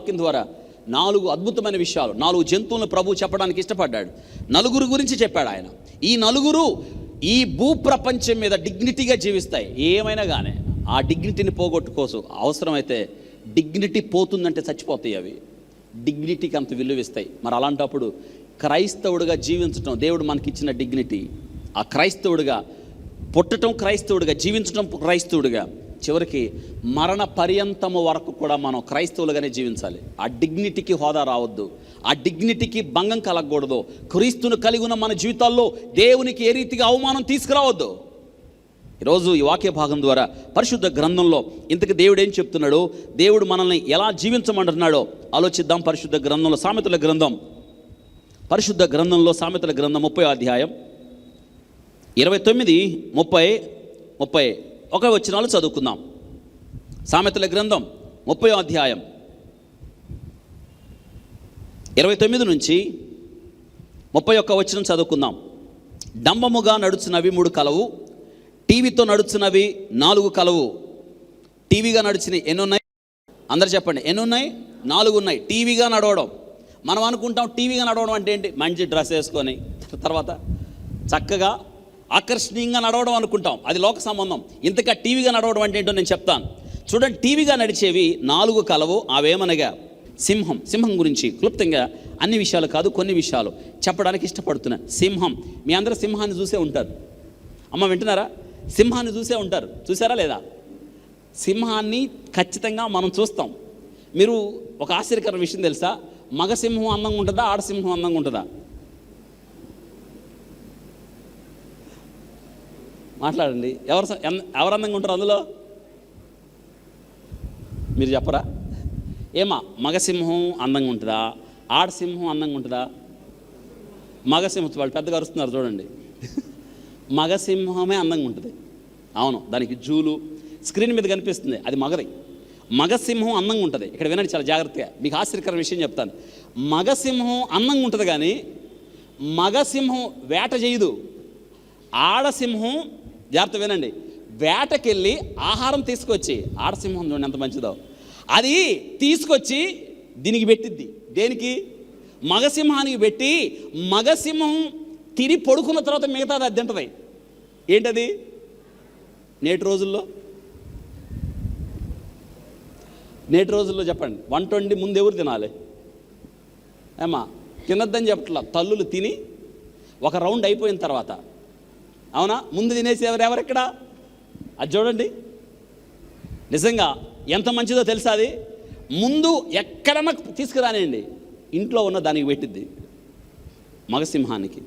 వాక్యం ద్వారా నాలుగు అద్భుతమైన విషయాలు నాలుగు జంతువులను ప్రభు చెప్పడానికి ఇష్టపడ్డాడు. నలుగురు గురించి చెప్పాడు ఆయన. ఈ నలుగురు ఈ భూ ప్రపంచం మీద డిగ్నిటీగా జీవిస్తాయి. ఏమైనా కానీ ఆ డిగ్నిటీని పోగొట్టుకోసు అవసరమైతే డిగ్నిటీ పోతుందంటే చచ్చిపోతాయి అవి. డిగ్నిటీకి అంత విలువిస్తాయి. మరి అలాంటప్పుడు క్రైస్తవుడిగా జీవించటం దేవుడు మనకిచ్చిన డిగ్నిటీ ఆ క్రైస్తవుడిగా పుట్టడం క్రైస్తవుడిగా జీవించడం క్రైస్తవుడిగా చివరికి మరణ పర్యంతము వరకు కూడా మనం క్రైస్తవులుగానే జీవించాలి. ఆ డిగ్నిటీకి హోదా రావద్దు. ఆ డిగ్నిటీకి భంగం కలగకూడదు. క్రీస్తును కలిగి ఉన్న మన జీవితాల్లో దేవునికి ఏ రీతిగా అవమానం తీసుకురావద్దు. ఈరోజు ఈ వాక్య భాగం ద్వారా పరిశుద్ధ గ్రంథంలో ఇంతకు దేవుడు ఏం చెప్తున్నాడో? దేవుడు మనల్ని ఎలా జీవించమంటున్నాడో ఆలోచిద్దాం పరిశుద్ధ గ్రంథంలో సామెతల గ్రంథం. పరిశుద్ధ గ్రంథంలో సామెతల గ్రంథం ముప్పై అధ్యాయం. ఇరవై తొమ్మిది ముప్పై ముప్పై. ఒక వచనాలు చదువుకుందాం. సామెతల గ్రంథం ముప్పై అధ్యాయం ఇరవై తొమ్మిది నుంచి ముప్పై ఒక్క వచనం చదువుకుందాం. డంబముగా నడుచున్నవి మూడు కలవు టీవీతో నడుచున్నవి నాలుగు కలవు. టీవీగా నడిచినవి ఎన్ని ఉన్నాయి అందరు చెప్పండి ఎన్ని ఉన్నాయి నాలుగు ఉన్నాయి. టీవీగా నడవడం. మనం అనుకుంటాం టీవీగా నడవడం అంటే ఏంటి? మంచి డ్రెస్ వేసుకొని తర్వాత చక్కగా ఆకర్షణీయంగా నడవడం అనుకుంటాం. అది లోక సంబంధం. ఇంతగా టీవీగా నడవడం అంటే ఏంటో నేను చెప్తాను. చూడండి టీవీగా నడిచేవి నాలుగు కలవు అవేమనగా సింహం. సింహం గురించి క్లుప్తంగా అన్ని విషయాలు కాదు కొన్ని విషయాలు చెప్పడానికి ఇష్టపడుతున్నా. సింహం. మీ అందరూ సింహాన్ని చూసే ఉంటారు. అమ్మ వింటున్నారా? సింహాన్ని చూసే ఉంటారు. చూసారా లేదా? సింహాన్ని ఖచ్చితంగా మనం చూస్తాం. మీరు ఒక ఆశ్చర్యకర విషయం తెలుసా? మగ సింహం అందంగా ఉంటుందా? ఆడ సింహం అందంగా ఉంటుందా? మాట్లాడండి. ఎవరు ఎవరు అందంగా ఉంటారు అందులో? మీరు చెప్పరా? ఏమా మగసింహం అందంగా ఉంటుందా? ఆడసింహం అందంగా ఉంటుందా? మగ సింహం వాళ్ళు పెద్దగా అరుస్తున్నారు చూడండి. మగసింహమే అందంగా ఉంటుంది. అవును దానికి జూలు స్క్రీన్ మీద కనిపిస్తుంది అది మగది. మగసింహం అందంగా ఉంటుంది. ఇక్కడ వినండి చాలా జాగ్రత్తగా. మీకు ఆశ్చర్యకర విషయం చెప్తాను. మగసింహం అందంగా ఉంటుంది కానీ మగసింహం వేట చేయదు. ఆడసింహం జాగ్రత్త వినండి. వేటకెళ్ళి ఆహారం తీసుకొచ్చి ఆడసింహం చూడండి ఎంత మంచిదో. అది తీసుకొచ్చి దీనికి పెట్టిద్ది. దేనికి? మగసింహానికి పెట్టి మగసింహం తిని పడుకున్న తర్వాత మిగతాది అది తింటది. ఏంటది? నేటి రోజుల్లో? నేటి రోజుల్లో చెప్పండి. వంట వండి ముందు ఎవరు తినాలి? ఏమా తినద్దని చెప్పట్లా. తల్లులు తిని ఒక రౌండ్ అయిపోయిన తర్వాత అవునా? ముందు తినేసి ఎవరు ఎవరెక్కడ అది చూడండి. నిజంగా ఎంత మంచిదో తెలుసా అది? ముందు ఎక్కడన్నా తీసుకురానండి ఇంట్లో ఉన్న దానికి పెట్టిద్ది. మగసింహానికి.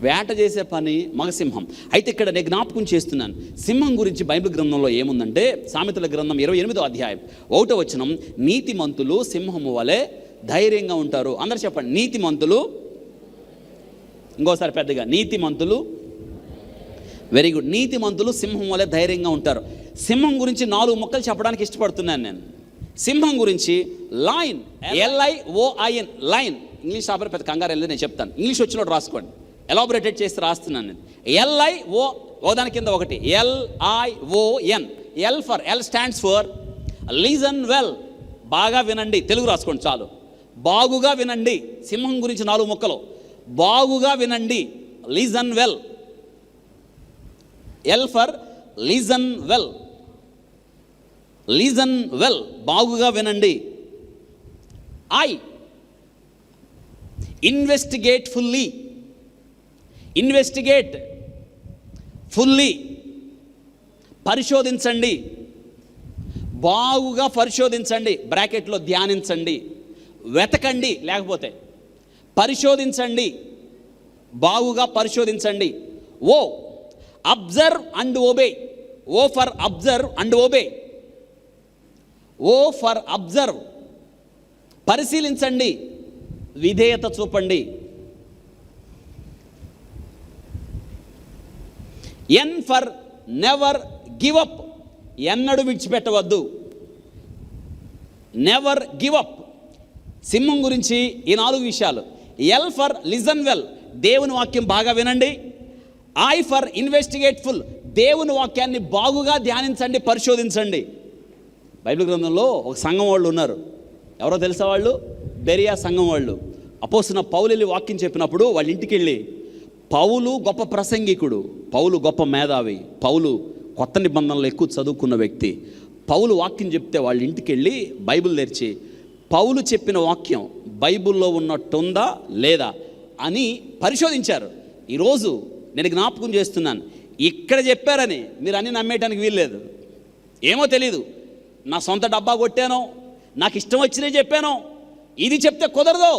వేట చేసే పని మగసింహం. అయితే ఇక్కడ నేను జ్ఞాపకం చేస్తున్నాను. సింహం గురించి బైబిల్ గ్రంథంలో ఏముందంటే సామెతల గ్రంథం ఇరవై ఎనిమిదో అధ్యాయం ఒకటో వచనం నీతిమంతులు సింహము వలె ధైర్యంగా ఉంటారు. అందరు చెప్పండి నీతిమంతులు ఇంకోసారి పెద్దగా నీతిమంతులు వెరీ గుడ్ నీతిమంతులు సింహం వలె ధైర్యంగా ఉంటారు. సింహం గురించి నాలుగు మొక్కలు చెప్పడానికి ఇష్టపడుతున్నాను నేను. సింహం గురించి line L I O I N line. English upper పెద్ద కంగారు వెళ్ళి నేను చెప్తాను. ఇంగ్లీష్ వచ్చినట్టు రాసుకోండి. ఎలాబొరేటెడ్ చేసి రాస్తున్నాను నేను. ఎల్ఐ ఓ ఓ దాని కింద ఒకటి. L I O N L for L stands for listen well బాగా వినండి. తెలుగు రాసుకోండి చాలు. బాగుగా వినండి. సింహం గురించి నాలుగు మొక్కలు. బాగుగా వినండి. Listen well L for listen well listen well బాగుగా వినండి. I investigate fully investigate fully పరిశోధించండి. బాగుగా పరిశోధించండి. బ్రాకెట్లో ధ్యానించండి. వెతకండి. లేకపోతే పరిశోధించండి. బాగుగా పరిశోధించండి. O observe and obey O for observe and obey O for observe పరిశీలించండి. విధేయత చూపండి. N for never give up ఎన్నడూ విడిచిపెట్టవద్దు. నెవర్ గివ్ అప్ సింహం గురించి ఈ నాలుగు విషయాలు. ఎల్ ఫర్ లిజన్ వెల్ దేవుని వాక్యం బాగా వినండి. ఐ ఫర్ ఇన్వెస్టిగేట్ఫుల్ దేవుని వాక్యాన్ని బాగుగా ధ్యానించండి పరిశోధించండి. బైబిల్ గ్రంథంలో ఒక సంఘం వాళ్ళు ఉన్నారు. ఎవరో తెలుసా వాళ్ళు? బెరియా సంఘం వాళ్ళు. అపోసిన పౌలు వెళ్ళి వాక్యం చెప్పినప్పుడు వాళ్ళ ఇంటికి వెళ్ళి పౌలు గొప్ప ప్రసంగికుడు పౌలు గొప్ప మేధావి పౌలు కొత్త నిబంధనలు ఎక్కువ చదువుకున్న వ్యక్తి. పౌలు వాక్యం చెప్తే వాళ్ళ ఇంటికి వెళ్ళి బైబిల్ తెరిచి పౌలు చెప్పిన వాక్యం బైబిల్లో ఉన్నట్టుందా లేదా? అని పరిశోధించారు. ఈరోజు నేను జ్ఞాపకం చేస్తున్నాను. ఇక్కడ చెప్పారని మీరు అన్ని నమ్మేయటానికి వీల్లేదు. ఏమో తెలీదు. నా సొంత డబ్బా కొట్టాను నాకు ఇష్టం వచ్చినవి చెప్పాను ఇది చెప్తే కుదరదు.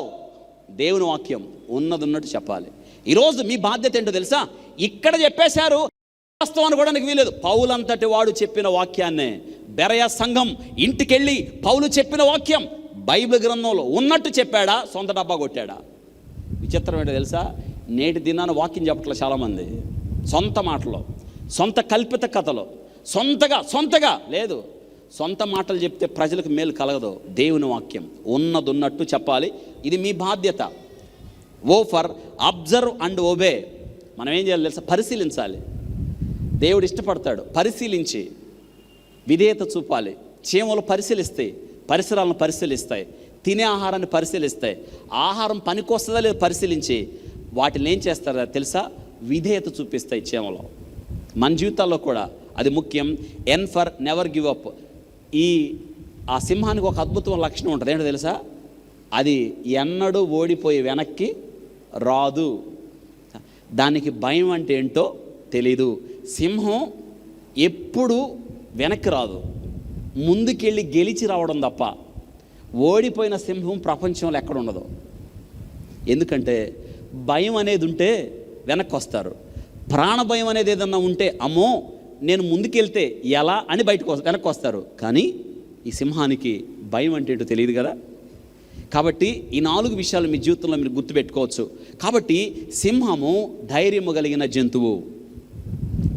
దేవుని వాక్యం ఉన్నది ఉన్నట్టు చెప్పాలి. ఈరోజు మీ బాధ్యత ఏంటో తెలుసా? ఇక్కడ చెప్పేశారు వాస్తవాన్ని కూడా నాకు వీలేదు పౌలంతటి వాడు చెప్పిన వాక్యాన్నే బెరయ సంఘం ఇంటికెళ్ళి పౌలు చెప్పిన వాక్యం బైబిల్ గ్రంథంలో ఉన్నట్టు చెప్పాడా? సొంత డబ్బా కొట్టాడా? విచిత్రం ఏంటో తెలుసా? నేటి దినాన వాక్యం చెప్పట్లే చాలామంది. సొంత మాటలో సొంత కల్పిత కథలో సొంతగా సొంతగా లేదు. సొంత మాటలు చెప్తే ప్రజలకు మేలు కలగదు. దేవుని వాక్యం ఉన్నదున్నట్టు చెప్పాలి. ఇది మీ బాధ్యత. O for observe and obey మనం ఏం చేయాలి తెలుసా? పరిశీలించాలి. దేవుడు ఇష్టపడతాడు. పరిశీలించి విధేయత చూపాలి. చీమలు పరిశీలిస్తాయి పరిసరాలను పరిశీలిస్తాయి. తినే ఆహారాన్ని పరిశీలిస్తాయి. ఆహారం పనికొస్తుందా లేదా పరిశీలించి వాటిని ఏం చేస్తారో తెలుసా? విధేయత చూపిస్తాయి చేమలో మన జీవితాల్లో కూడా అది ముఖ్యం. N for never give up ఈ ఆ సింహానికి ఒక అద్భుతమైన లక్షణం ఉంటుంది. ఏంటో తెలుసా? అది ఎన్నడూ ఓడిపోయి వెనక్కి రాదు. దానికి భయం అంటే ఏంటో తెలీదు. సింహం ఎప్పుడు వెనక్కి రాదు. ముందుకెళ్ళి గెలిచి రావడం తప్ప. ఓడిపోయిన సింహం ప్రపంచంలో ఎక్కడ ఉండదు. ఎందుకంటే భయం అనేది ఉంటే వెనక్కి వస్తారు. ప్రాణ భయం అనేది ఏదన్నా ఉంటే అమ్మో నేను ముందుకెళ్తే ఎలా అని బయటకు వెనక్కి వస్తారు. కానీ ఈ సింహానికి భయం అంటే ఏంటో తెలియదు కదా? కాబట్టి ఈ నాలుగు విషయాలు మీ జీవితంలో మీరు గుర్తుపెట్టుకోవచ్చు. కాబట్టి సింహము ధైర్యము కలిగిన జంతువు.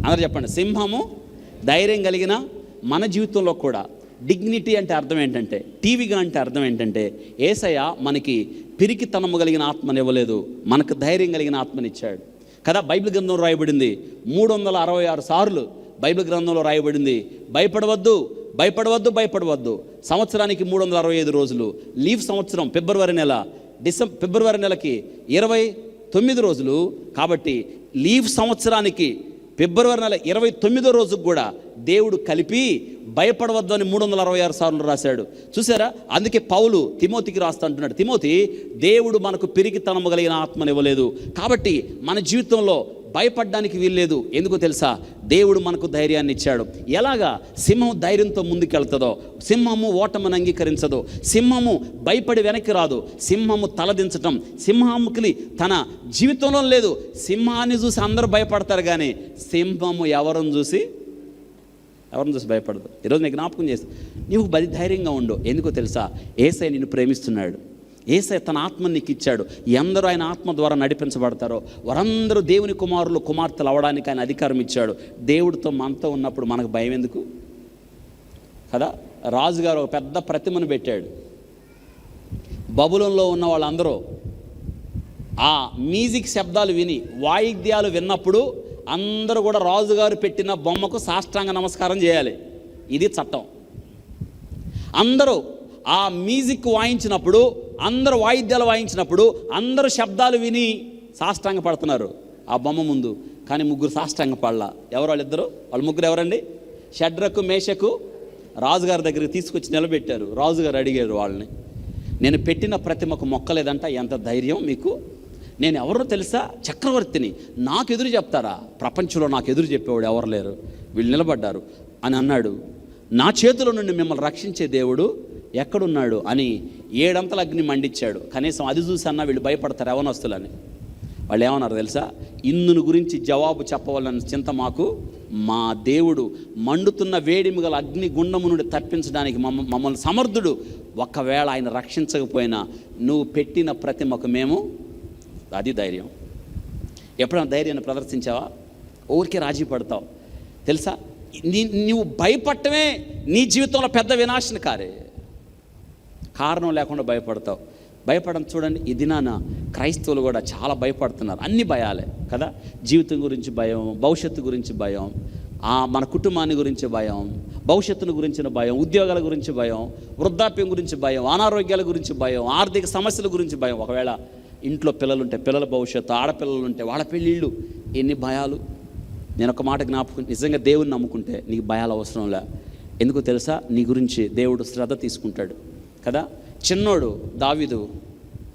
అందరు చెప్పండి సింహము ధైర్యం కలిగిన మన జీవితంలో కూడా డిగ్నిటీ అంటే అర్థం ఏంటంటే టీవీగా అంటే అర్థం ఏంటంటే ఏసయ మనకి పిరికితనము కలిగిన ఆత్మని ఇవ్వలేదు మనకు ధైర్యం కలిగిన ఆత్మనిచ్చాడు. కదా బైబిల్ గ్రంథం రాయబడింది. మూడు వందల అరవై ఆరు సార్లు బైబిల్ గ్రంథంలో రాయబడింది. భయపడవద్దు భయపడవద్దు భయపడవద్దు. సంవత్సరానికి మూడు వందల అరవై ఐదు రోజులు. లీవ్ సంవత్సరం ఫిబ్రవరి నెల డిసెం ఫిబ్రవరి నెలకి ఇరవై తొమ్మిది రోజులు. కాబట్టి లీవ్ సంవత్సరానికి ఫిబ్రవరి నెల ఇరవై తొమ్మిదో రోజుకు కూడా దేవుడు కలిపి భయపడవద్దు అని మూడు వందల అరవై ఆరు సార్లు రాశాడు. చూసారా? అందుకే పౌలు తిమోతికి రాస్తా అంటున్నాడు తిమోతి దేవుడు మనకు పిరికితనము కలిగిన ఆత్మని ఇవ్వలేదు. కాబట్టి మన జీవితంలో భయపడడానికి వీల్లేదు. ఎందుకో తెలుసా? దేవుడు మనకు ధైర్యాన్ని ఇచ్చాడు. ఎలాగా? సింహం ధైర్యంతో ముందుకెళ్తుందో సింహము ఓటమని అంగీకరించదు సింహము భయపడి వెనక్కి రాదు సింహము తలదించటం సింహముకి తన జీవితంలో లేదు. సింహాన్ని చూసి అందరూ భయపడతారు కానీ సింహము ఎవరిని చూసి ఎవరిని చూసి భయపడదు. ఈరోజు నేను జ్ఞాపకం చేసి నీవు బలి ధైర్యంగా ఉండు. ఎందుకో తెలుసా? ఏసై నిన్ను ప్రేమిస్తున్నాడు. ఏసై తన ఆత్మని నీకు ఇచ్చాడు. ఎందరూ ఆయన ఆత్మ ద్వారా నడిపించబడతారో వారందరూ దేవుని కుమారులు కుమార్తెలు అవడానికి ఆయన అధికారం ఇచ్చాడు. దేవుడితో మనతో ఉన్నప్పుడు మనకు భయం ఎందుకు? కదా? రాజుగారు ఒక పెద్ద ప్రతిమను పెట్టాడు. బబులంలో ఉన్న వాళ్ళందరూ ఆ మ్యూజిక్ శబ్దాలు విని వాయిద్యాలు విన్నప్పుడు అందరూ కూడా రాజుగారు పెట్టిన బొమ్మకు సాష్టాంగ నమస్కారం చేయాలి. ఇది చట్టం. అందరూ ఆ మ్యూజిక్ వాయించినప్పుడు అందరూ వాయిద్యాలు వాయించినప్పుడు అందరూ శబ్దాలు విని సాష్టాంగ పడుతున్నారు ఆ బొమ్మ ముందు. కానీ ముగ్గురు సాష్టాంగ పడలా. ఎవరు వాళ్ళిద్దరు? వాళ్ళ ముగ్గురు ఎవరండి? షడ్రకు మేషకు రాజుగారి దగ్గరికి తీసుకొచ్చి నిలబెట్టారు. రాజుగారు అడిగారు వాళ్ళని నేను పెట్టిన ప్రతిమకు మొక్కలేదంట ఎంత ధైర్యం మీకు? నేను ఎవరో తెలుసా? చక్రవర్తిని. నాకు ఎదురు చెప్తారా? ప్రపంచంలో నాకు ఎదురు చెప్పేవాడు ఎవరు లేరు. వీళ్ళు నిలబడ్డారు. అని అన్నాడు. నా చేతిలో నుండి మిమ్మల్ని రక్షించే దేవుడు ఎక్కడున్నాడు? అని ఏడంతల అగ్ని మండించాడు కనీసం అది చూసి అన్నా వీళ్ళు భయపడతారు యవనస్తులని. వాళ్ళు ఏమన్నారు తెలుసా? ఇందును గురించి జవాబు చెప్పవాలన్న చింత మాకు మా దేవుడు మండుతున్న వేడిమి గల అగ్ని గుండము నుండి తప్పించడానికి మమ్మ మమ్మల్ని సమర్థుడు. ఒకవేళ ఆయన రక్షించకపోయినా నువ్వు పెట్టిన ప్రతిమకు మేము అది ధైర్యం. ఎప్పుడైనా ధైర్యాన్ని ప్రదర్శించావా? ఊరికే రాజీ పడతావు. తెలుసా? నీ నువ్వు భయపడటమే నీ జీవితంలో పెద్ద వినాశనకారే కారణం లేకుండా భయపడతావు. భయపడడం చూడండి ఇది నాన్న క్రైస్తవులు కూడా చాలా భయపడుతున్నారు. అన్ని భయాలే కదా? జీవితం గురించి భయం భవిష్యత్తు గురించి భయం మన కుటుంబాన్ని గురించి భయం భవిష్యత్తును గురించిన భయం ఉద్యోగాల గురించి భయం వృద్ధాప్యం గురించి భయం అనారోగ్యాల గురించి భయం ఆర్థిక సమస్యల గురించి భయం. ఒకవేళ ఇంట్లో పిల్లలుంటే పిల్లల భవిష్యత్తు ఆడపిల్లలు ఉంటే వాళ్ళ పెళ్ళిళ్ళు. ఎన్ని భయాలు? నేను ఒక మాట జ్ఞాపకం నిజంగా దేవుని నమ్ముకుంటే నీకు భయాలు అవసరంలే ఎందుకు తెలుసా? నీ గురించి దేవుడు శ్రద్ధ తీసుకుంటాడు. కదా? చిన్నోడు దావీదు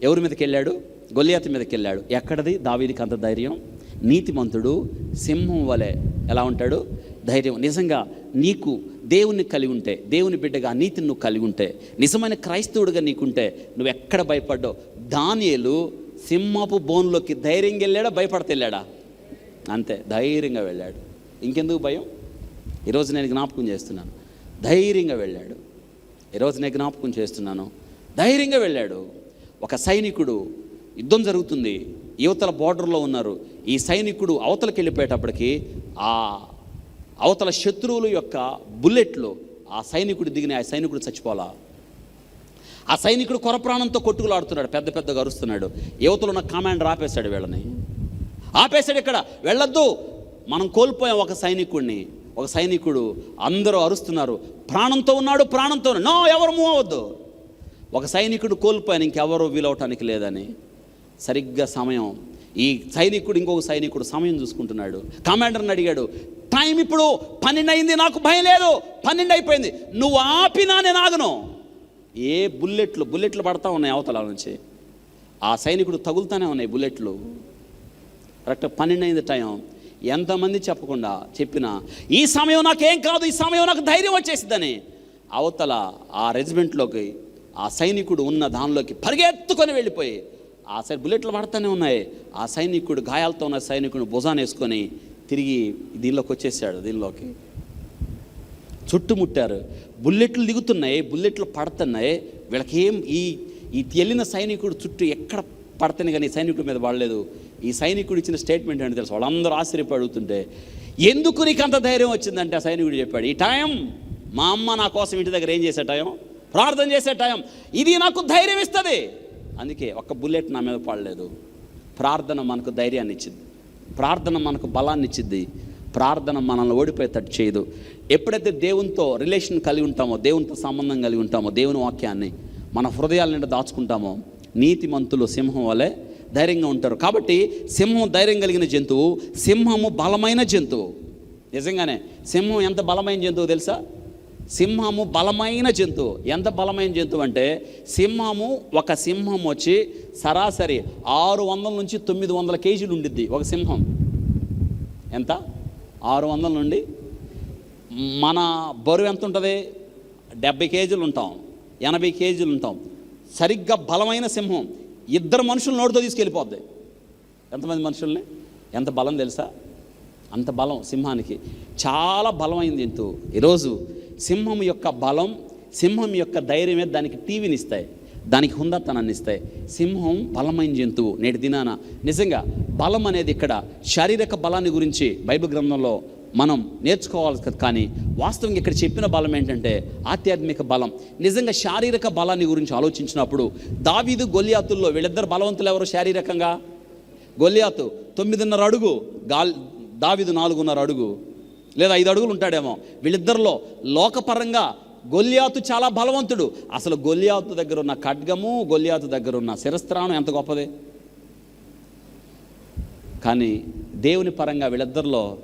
ఎవరి మీదకి వెళ్ళాడు గొల్లియాత మీదకి వెళ్ళాడు ఎక్కడది? దావీదికి అంత ధైర్యం. నీతిమంతుడు సింహం వలె ఎలా ఉంటాడు? ధైర్యం. నిజంగా నీకు దేవుని కలిగి ఉంటే దేవుని బిడ్డగా నీతిని నువ్వు కలిగి ఉంటే నిజమైన క్రైస్తవుడిగా నీకుంటే నువ్వు ఎక్కడ భయపడ్డావు? దానియలు సింహపు బోన్లోకి ధైర్యంగా వెళ్ళాడా? భయపడితే వెళ్ళాడా అంతే ధైర్యంగా వెళ్ళాడు. ఇంకెందుకు భయం? ఈరోజు నేను జ్ఞాపకం చేస్తున్నాను. ధైర్యంగా వెళ్ళాడు. ఈరోజు నేను జ్ఞాపకం చేస్తున్నాను. ధైర్యంగా వెళ్ళాడు. ఒక సైనికుడు యుద్ధం జరుగుతుంది. యువతల బార్డర్లో ఉన్నారు. ఈ సైనికుడు అవతలకి వెళ్ళిపోయేటప్పటికి ఆ అవతల శత్రువుల యొక్క బుల్లెట్లు ఆ సైనికుడు దిగిన ఆ సైనికుడు చచ్చిపోలా ఆ సైనికుడు కొర ప్రాణంతో కొట్టుకులాడుతున్నాడు పెద్ద పెద్దగా అరుస్తున్నాడు. యువతలో ఉన్న కమాండర్ ఆపేశాడు వీళ్ళని. ఆపేశాడు ఇక్కడ. వెళ్ళొద్దు. మనం కోల్పోయాం ఒక సైనికుడిని ఒక సైనికుడు అందరూ అరుస్తున్నారు. ప్రాణంతో ఉన్నాడు ప్రాణంతో నో ఎవరు మూవ్ అవ్వద్దు. ఒక సైనికుడు కోల్పోయాను ఇంకెవరూ వీలవటానికి లేదని. సరిగ్గా సమయం. ఈ సైనికుడు ఇంకొక సైనికుడు సమయం చూసుకుంటున్నాడు. కమాండర్ని అడిగాడు టైం ఇప్పుడు పన్నెండు అయింది నాకు భయం లేదు. పన్నెండు అయిపోయింది నువ్వు ఆపినా నేను ఆగను. ఏ బుల్లెట్లు బుల్లెట్లు పడతా ఉన్నాయి అవతల నుంచి. ఆ సైనికుడు తగులుతానే ఉన్నాయి బుల్లెట్లు. కరెక్ట్ పన్నెండు అయింది టైం. ఎంతమంది చెప్పకుండా చెప్పినా ఈ సమయం నాకేం కాదు ఈ సమయం నాకు ధైర్యం వచ్చేసిందని అవతల ఆ రెజిమెంట్లోకి ఆ సైనికుడు ఉన్న దానిలోకి పరిగెత్తుకొని వెళ్ళిపోయి ఆ సైడ్ బుల్లెట్లు పడుతూనే ఉన్నాయి. ఆ సైనికుడు గాయాలతో ఉన్న సైనికుడు భుజాన్ని వేసుకొని తిరిగి దీనిలోకి వచ్చేసాడు దీనిలోకి. చుట్టుముట్టారు. బుల్లెట్లు దిగుతున్నాయి బుల్లెట్లు పడుతున్నాయి. వీళ్ళకేం ఈ ఈ వెళ్ళిన సైనికుడు చుట్టూ ఎక్కడ పడతాను కానీ సైనికుడి మీద పడలేదు ఈ సైనికుడు ఇచ్చిన స్టేట్మెంట్ అంటే తెలుసు? వాళ్ళందరూ ఆశ్చర్యపడుతుంటే ఎందుకు నీకు అంత ధైర్యం వచ్చిందంటే? ఆ సైనికుడు చెప్పాడు ఈ టైం మా అమ్మ నా కోసం ఇంటి దగ్గర ఏం చేసే టైం? ప్రార్థన చేసే టైం. ఇది నాకు ధైర్యం ఇస్తుంది. అందుకే ఒక్క బుల్లెట్ నా మీద పడలేదు ప్రార్థన మనకు ధైర్యాన్ని ఇచ్చింది. ప్రార్థన మనకు బలాన్ని ఇచ్చింది. ప్రార్థన మనల్ని ఓడిపోయేటట్టు చేయదు. ఎప్పుడైతే దేవునితో రిలేషన్ కలిగి ఉంటామో దేవునితో సంబంధం కలిగి ఉంటామో దేవుని వాక్యాన్ని మన హృదయాల నిండా దాచుకుంటామో నీతిమంతులు సింహం వలె ధైర్యంగా ఉంటారు. కాబట్టి సింహం ధైర్యం కలిగిన జంతువు సింహము బలమైన జంతువు. నిజంగానే సింహం ఎంత బలమైన జంతువు తెలుసా? సింహము బలమైన జంతువు. ఎంత బలమైన జంతువు అంటే సింహము ఒక సింహం వచ్చి సరాసరి ఆరు వందల నుంచి తొమ్మిది వందల కేజీలు ఉండిద్ది ఒక సింహం. ఎంత? ఆరు వందల నుండి మన బరువు ఎంత ఉంటుంది డెబ్బై కేజీలు ఉంటాం. ఎనభై కేజీలు ఉంటాం. సరిగ్గా బలమైన సింహం ఇద్దరు మనుషులు నోటితో తీసుకెళ్ళిపోద్ది. ఎంతమంది మనుషుల్ని? ఎంత బలం తెలుసా? అంత బలం సింహానికి. చాలా బలమైన జంతువు ఈరోజు సింహం యొక్క బలం సింహం యొక్క ధైర్యమే దానికి టీవీని ఇస్తాయి దానికి హుందాతనాన్ని ఇస్తాయి. సింహం బలమైన జంతువు. నేటి దినాన నిజంగా బలం అనేది ఇక్కడ శారీరక బలాన్ని గురించి బైబిల్ గ్రంథంలో మనం నేర్చుకోవాలి కానీ వాస్తవంగా ఇక్కడ చెప్పిన బలం ఏంటంటే ఆధ్యాత్మిక బలం. నిజంగా శారీరక బలాన్ని గురించి ఆలోచించినప్పుడు దావీదు గొల్లియాతుల్లో వీళ్ళిద్దరు బలవంతులు ఎవరు శారీరకంగా? గొల్లియాతు తొమ్మిదిన్నర అడుగు గాల్ దావీదు నాలుగున్నర అడుగు లేదా ఐదు అడుగులు ఉంటాడేమో. వీళ్ళిద్దరిలో లోకపరంగా గొల్యాతు చాలా బలవంతుడు. అసలు గొల్యాతు దగ్గర ఉన్న ఖడ్గము గొల్యాతు దగ్గర ఉన్న శిరస్త్రాణం ఎంత గొప్పది? కానీ దేవుని పరంగా వీళ్ళిద్దరిలో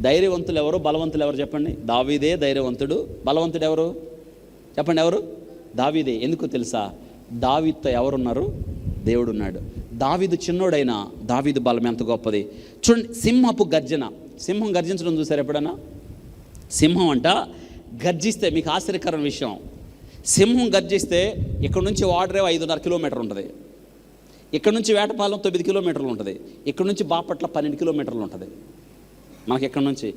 ధైర్యవంతులు ఎవరు బలవంతులు ఎవరు చెప్పండి? దావీదే ధైర్యవంతుడు. బలవంతుడు ఎవరు చెప్పండి ఎవరు? దావీదే. ఎందుకు తెలుసా? దావీతో ఎవరున్నారు? దేవుడు ఉన్నాడు దావీదు చిన్నోడైనా దావీదు బలం ఎంత గొప్పది? చూడండి సింహపు గర్జన. సింహం గర్జించడం చూసారు ఎప్పుడన్నా? సింహం అంట గర్జిస్తే మీకు ఆశ్చర్యకరమైన విషయం. సింహం గర్జిస్తే ఇక్కడ నుంచి వాడరేవు ఐదున్నర కిలోమీటర్ ఉంటుంది. ఇక్కడ నుంచి వేటపాలెం తొమ్మిది కిలోమీటర్లు ఉంటుంది. ఇక్కడ నుంచి బాపట్ల పన్నెండు కిలోమీటర్లు ఉంటుంది. మనకి ఇక్కడ నుంచి?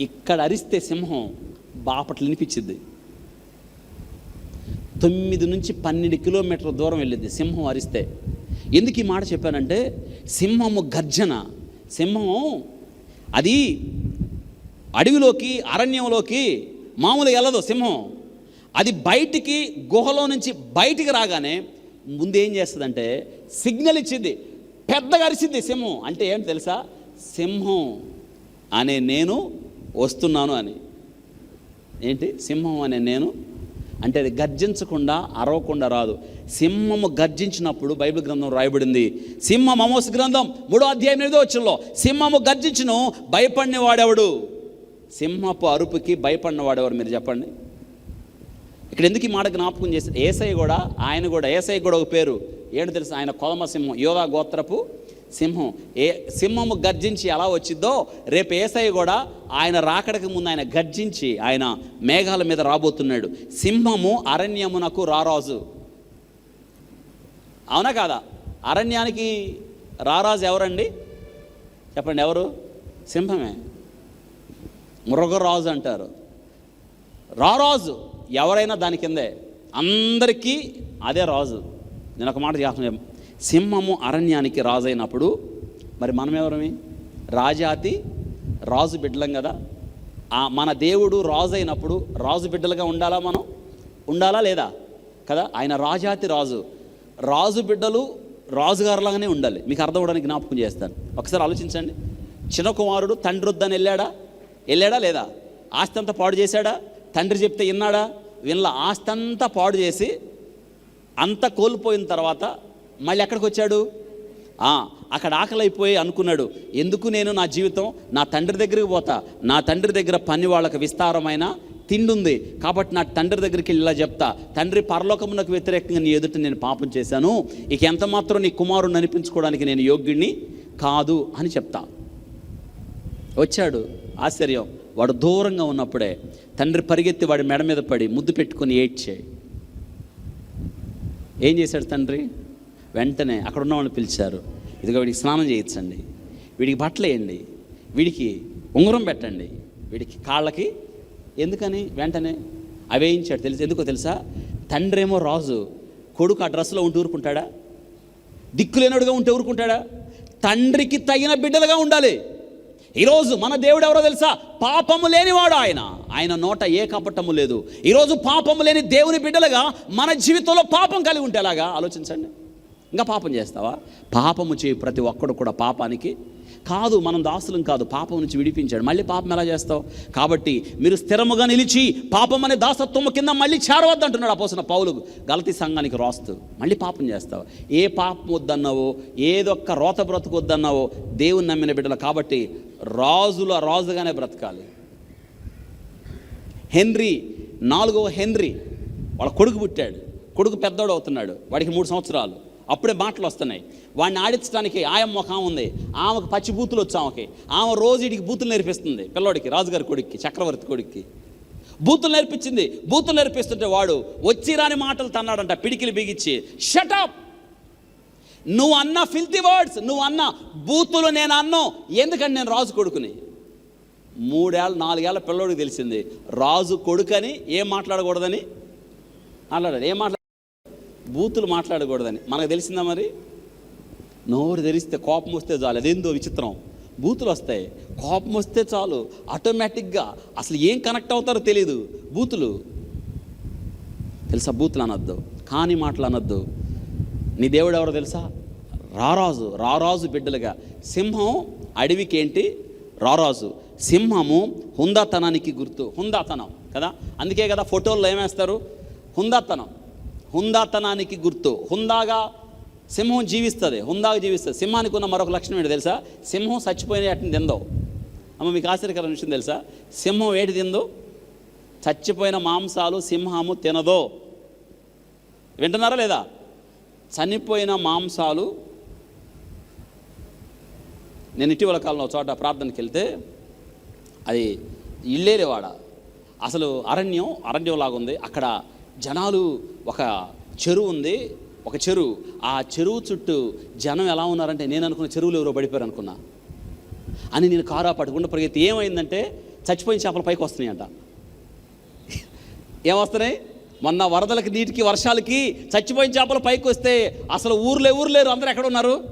ఇక్కడ అరిస్తే సింహం బాపట్ల వినిపించింది తొమ్మిది నుంచి పన్నెండు కిలోమీటర్ల దూరం వెళ్ళింది సింహం అరిస్తే. ఎందుకు ఈ మాట చెప్పానంటే సింహము గర్జన. సింహం అది అడవిలోకి అరణ్యంలోకి మామూలు వెళ్ళదు సింహం. అది బయటికి గుహలో నుంచి బయటికి రాగానే ముందు ఏం చేస్తుందంటే సిగ్నల్ ఇచ్చింది. పెద్దగా అరిచింది సింహం. అంటే ఏంటి తెలుసా? సింహం అనే నేను వస్తున్నాను అని. ఏంటి? సింహం అనే నేను? అంటే అది గర్జించకుండా అరవకుండా రాదు. సింహము గర్జించినప్పుడు బైబిల్ గ్రంథం రాయబడింది. సింహం అమోస్ గ్రంథం మూడో అధ్యాయం ఎనిమిదో వచ్చంలో సింహము గర్జించును భయపడిన వాడెవడు సింహపు అరుపుకి భయపడినవాడెవరు మీరు చెప్పండి? ఇక్కడ ఎందుకు ఈ మాట జ్ఞాపకం చేసి ఏసై కూడా ఆయన కూడా ఏసై కూడా ఒక పేరు. ఏంటి తెలుసు? ఆయన కొలమ సింహం యోగా గోత్రపు సింహం. ఏ సింహము గర్జించి ఎలా వచ్చిద్దో రేపు ఏసై కూడా ఆయన రాకడకి ముందు ఆయన గర్జించి ఆయన మేఘాల మీద రాబోతున్నాడు. సింహము అరణ్యమునకు రారాజు. అవునా కాదా? అరణ్యానికి రారాజు ఎవరండి? చెప్పండి ఎవరు? సింహమే. మృగరాజు అంటారు. రారాజు ఎవరైనా దాని కిందే. అందరికీ అదే రాజు. నేను ఒక మాట చేస్తాను సింహము అరణ్యానికి రాజు అయినప్పుడు మరి మనం ఎవరమి? రాజాతి రాజు బిడ్డలం కదా. మన దేవుడు రాజు అయినప్పుడు రాజు బిడ్డలుగా ఉండాలా మనం? ఉండాలా లేదా? కదా ఆయన రాజాతి రాజు. రాజు బిడ్డలు రాజుగారులాగానే ఉండాలి. మీకు అర్థం అవడానికి జ్ఞాపకం చేస్తాను. ఒకసారి ఆలోచించండి. చిన్న కుమారుడు తండ్రి వద్దని వెళ్ళాడా? వెళ్ళాడా లేదా? ఆస్తి అంతా పాడు చేశాడా? తండ్రి చెప్తే విన్నాడా? వినలా. ఆస్తి అంతా పాడు చేసి అంత కోల్పోయిన తర్వాత మళ్ళీ ఎక్కడికి వచ్చాడు? అక్కడ ఆకలి అయిపోయి అనుకున్నాడు. ఎందుకు నేను నా జీవితం నా తండ్రి దగ్గరికి పోతా? నా తండ్రి దగ్గర పని వాళ్ళకి విస్తారమైన తిండి ఉంది కాబట్టి నా తండ్రి దగ్గరికి వెళ్ళి ఇలా చెప్తా. తండ్రి పరలోకమునకు వ్యతిరేకంగా నీ ఎదుట నేను పాపం చేశాను. ఇక ఎంత మాత్రం నీ కుమారుని అనిపించుకోవడానికి నేను యోగ్యుడిని కాదు అని చెప్తా. వచ్చాడు. ఆశ్చర్యం. వాడు దూరంగా ఉన్నప్పుడే తండ్రి పరిగెత్తి వాడి మెడ మీద పడి ముద్దు పెట్టుకొని ఏడ్చే. ఏం చేశాడు తండ్రి? వెంటనే అక్కడ ఉన్న వాళ్ళని పిలిచారు. ఇదిగో వీడికి స్నానం చేయించండి. వీడికి బట్టలు వేయండి. వీడికి ఉంగరం పెట్టండి. వీడికి కాళ్ళకి ఎందుకని? వెంటనే అవేయించాడు. తెలుసు? ఎందుకో తెలుసా? తండ్రి ఏమో రాజు కొడుకు ఆ డ్రెస్లో ఉంటూ ఊరుకుంటాడా? దిక్కులేనడుగా ఉంటే ఊరుకుంటాడా? తండ్రికి తగిన బిడ్డలుగా ఉండాలి. ఈరోజు మన దేవుడు ఎవరో తెలుసా? పాపము లేనివాడు ఆయన. ఆయన నోట ఏ కపటము లేదు. ఈరోజు పాపము లేని దేవుని బిడ్డలుగా మన జీవితంలో పాపం కలిగి ఉంటే ఎలాగా? ఆలోచించండి. ఇంకా పాపం చేస్తావా? పాపము చేయి ప్రతి ఒక్కడు కూడా పాపానికి. కాదు మనం దాసులం కాదు. పాపం నుంచి విడిపించాడు. మళ్ళీ పాపం ఎలా చేస్తావు? కాబట్టి మీరు స్థిరముగా నిలిచి పాపం అనే దాసత్వము కింద మళ్ళీ చేరవద్దు అంటున్నాడు అపోసిన పౌలు గలతీ సంఘానికి రాస్తూ. మళ్ళీ పాపం చేస్తావు. ఏ పాపం వద్దన్నావో ఏదొక్క రోత బ్రతుకు వద్దన్నావో దేవుని నమ్మిన బిడ్డలు కాబట్టి రాజుల రాజుగానే బ్రతకాలి. హెన్రీ నాలుగవ హెన్రీ వాళ్ళ కొడుకు పుట్టాడు. కొడుకు పెద్దోడు అవుతున్నాడు వాడికి మూడు సంవత్సరాలు. అప్పుడే మాటలు వస్తున్నాయి. వాడిని ఆడించడానికి ఆయమ్మ ఒక ఆమె ఉంది. ఆమెకు పచ్చి బూతులు వచ్చి ఆమెకి. ఆమె రోజు ఇడికి బూతులు నేర్పిస్తుంది పిల్లోడికి రాజుగారి కొడుక్కి చక్రవర్తి కొడుక్కి. బూతులు నేర్పించింది బూతులు నేర్పిస్తుంటే వాడు వచ్చి రాని మాటలు తన్నాడంట పిడికిలు బిగించి షటప్ నువ్వు అన్న ఫిల్తీ వర్డ్స్ నువ్వు అన్న బూతులు నేను అన్నావు ఎందుకంటే నేను రాజు కొడుకుని? మూడేళ్ళ నాలుగేళ్ళ పిల్లోడికి తెలిసింది. రాజు కొడుకని ఏం మాట్లాడకూడదని? మాట్లాడాడు. ఏం మాట్లాడ బూతులు మాట్లాడకూడదని. మనకు తెలిసిందా మరి? నోరు తెరిస్తే కోపం వస్తే చాలు. అదేందో విచిత్రం. బూతులు వస్తాయి. కోపం వస్తే చాలు. ఆటోమేటిక్గా అసలు ఏం కనెక్ట్ అవుతారో తెలియదు బూతులు. తెలుసా? బూతులు అనొద్దు. కానీ మాటలు అనొద్దు. నీ దేవుడు ఎవరో తెలుసా? రారాజు రారాజు బిడ్డలుగా. సింహం అడవికి ఏంటి రారాజు. సింహము హుందాతనానికి గుర్తు. హుందాతనం కదా? అందుకే కదా ఫోటోల్లో ఏమేస్తారు? హుందాతనం. హుందాతనానికి గుర్తు. హుందాగా సింహం జీవిస్తుంది. హుందాగా జీవిస్తుంది. సింహానికి ఉన్న మరొక లక్షణం ఏంటి తెలుసా? సింహం చచ్చిపోయిన వాటిని తిందో అమ్మ మీకు ఆశ్చర్యకరమైన విషయం తెలుసా? సింహం వేటి తిందో? చచ్చిపోయిన మాంసాలు సింహము తినదో. వింటున్నారా లేదా? చనిపోయిన మాంసాలు నేను ఇటీవల కాలంలో చోట ప్రార్థనకి వెళ్తే అది ఇల్లేరేవాడ అసలు అరణ్యం అరణ్యం లాగా ఉంది. అక్కడ జనాలు ఒక చెరువు ఉంది. ఒక చెరువు. ఆ చెరువు చుట్టూ జనం ఎలా ఉన్నారంటే నేను అనుకున్న చెరువులు ఎవరో పడిపోయారు అనుకున్నా. అని నేను కారు పట్టుకుంటూ పరిగెత్తి ఏమైందంటే చచ్చిపోయిన చేపలు పైకి వస్తున్నాయంట. ఏమొస్తున్నాయి మొన్న వరదలకి నీటికి వర్షాలకి చచ్చిపోయిన చేపలు పైకి వస్తే అసలు ఊర్లే ఊర్లేరు అందరూ ఎక్కడ ఉన్నారు?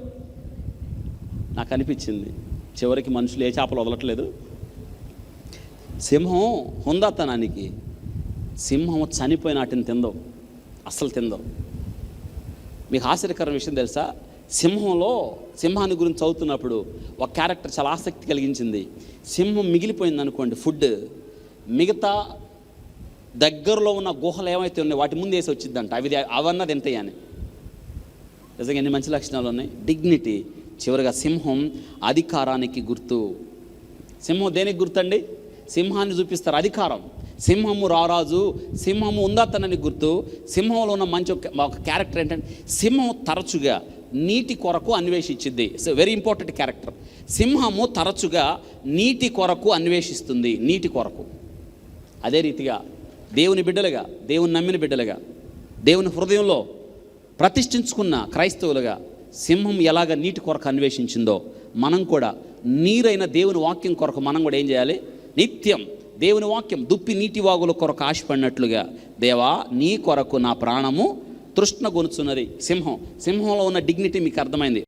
నాకు అనిపించింది. చివరికి మనుషులు ఏ చేపలు వదలట్లేదు. సింహం హుందాతనానికి. సింహం చనిపోయిన వాటిని తిందో. అస్సలు తిందో. మీకు ఆశ్చర్యకరమైన విషయం తెలుసా? సింహంలో సింహాన్ని గురించి చదువుతున్నప్పుడు ఒక క్యారెక్టర్ చాలా ఆసక్తి కలిగించింది. సింహం మిగిలిపోయింది అనుకోండి ఫుడ్ మిగతా దగ్గరలో ఉన్న గుహలు ఏమైతే ఉన్నాయో వాటి ముందు వేసి వచ్చిందంట. అవి అవన్నది తింటాయి అని నిజంగా ఎన్ని మంచి లక్షణాలు ఉన్నాయి? డిగ్నిటీ చివరిగా సింహం అధికారానికి గుర్తు. సింహం దేనికి గుర్తండి? సింహాన్ని చూపిస్తారు అధికారం. సింహము రారాజు సింహము ఉందాతనని గుర్తు. సింహంలో ఉన్న మంచి ఒక ఒక క్యారెక్టర్ ఏంటంటే సింహం తరచుగా నీటి కొరకు అన్వేషించింది వెరీ ఇంపార్టెంట్ క్యారెక్టర్ సింహము తరచుగా నీటి కొరకు అన్వేషిస్తుంది. నీటి కొరకు. అదే రీతిగా దేవుని బిడ్డలుగా దేవుని నమ్మిన బిడ్డలుగా దేవుని హృదయంలో ప్రతిష్ఠించుకున్న క్రైస్తవులుగా సింహం ఎలాగ నీటి కొరకు అన్వేషించిందో మనం కూడా నీరైన దేవుని వాక్యం కొరకు మనం కూడా ఏం చేయాలి? నిత్యం దేవుని వాక్యం దుప్పి నీటి వాగుల కొరకు ఆశపడినట్లుగా దేవా నీ కొరకు నా ప్రాణము తృష్ణ గొనుచున్నది. సింహం సింహంలో ఉన్న డిగ్నిటీ మీకు అర్థమైంది.